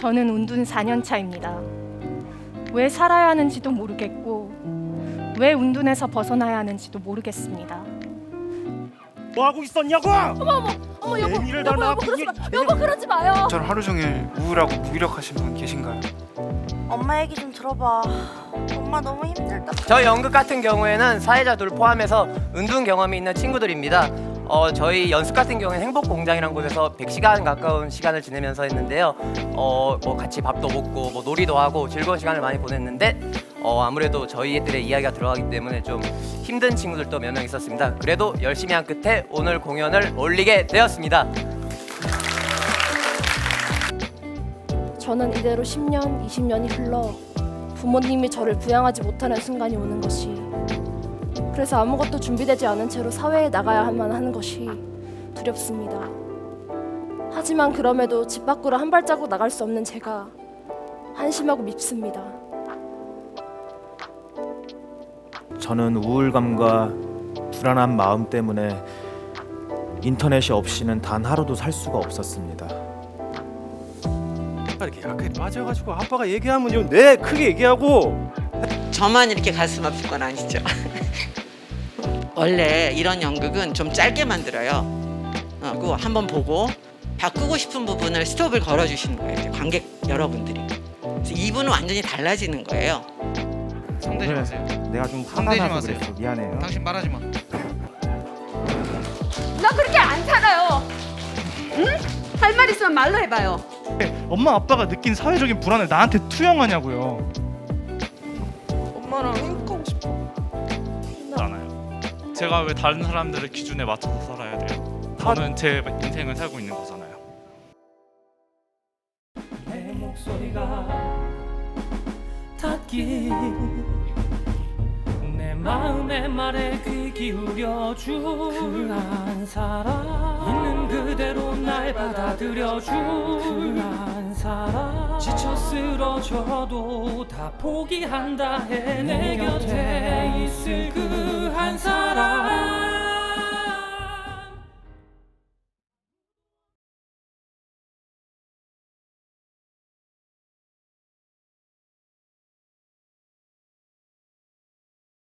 저는 운둔 4년 차입니다. 왜 살아야 하는지도 모르겠고 왜 운둔에서 벗어나야 하는지도 모르겠습니다. 뭐 하고 있었냐고? 어머 여보 애미를 여보 다 여보 그러지 마. 여보 그러지 마요 저는 하루 종일 우울하고 무기력하신 분 계신가요? 엄마 얘기 좀 들어봐. 엄마 너무 힘들다. 저희 연극 같은 경우에는 사회자 둘 포함해서 은둔 경험이 있는 친구들입니다. 어, 저희 연습 같은 경우에는 행복공장이라는 곳에서 100시간 가까운 시간을 지내면서 했는데요. 어, 뭐 같이 밥도 먹고 뭐 놀이도 하고 즐거운 시간을 많이 보냈는데 어, 아무래도 저희들의 이야기가 들어가기 때문에 좀 힘든 친구들도 몇 명 있었습니다. 그래도 열심히 한 끝에 오늘 공연을 올리게 되었습니다. 저는 이대로 10년 20년이 흘러 부모님이 저를 부양하지 못하는 순간이 오는 것이 그래서 아무것도 준비되지 않은 채로 사회에 나가야 할만 하는 것이 두렵습니다. 하지만 그럼에도 집 밖으로 한 발자국 나갈 수 없는 제가 한심하고 밉습니다. 저는 우울감과 불안한 마음 때문에 인터넷이 없이는 단 하루도 살 수가 없었습니다. 이렇게 약하게 빠져가지고 아빠가 얘기하면 좀네 크게 얘기하고 저만 이렇게 가슴 아픈 건 아니죠. 원래 이런 연극은 좀 짧게 만들어요. 어, 그거 한번 보고 바꾸고 싶은 부분을 스톱을 걸어주시는 거예요. 이제 관객 여러분들이. 그래서 2부는 완전히 달라지는 거예요. 성대지 마세요. 내가 좀 성대지 마세요. 미안해요. 당신 말하지 마. 나 그렇게 안 살아요. 응? 할 말 있으면 말로 해봐요. 엄마 아빠가 느낀 사회적인 불안을 나한테 투영하냐고요. 엄마랑 행복하고 싶어. 않아요. 제가 왜 다른 사람들의 기준에 맞춰서 살아야 돼요? 저는 제 인생을 살고 있는 거잖아요. 내 목소리가 닿긴 내 마음의 말에 귀 기울여 줄 그한 사람 있는 그대로 날 받아들여 줄 그한 사람 쓰러져도 다 포기한다 해내 곁에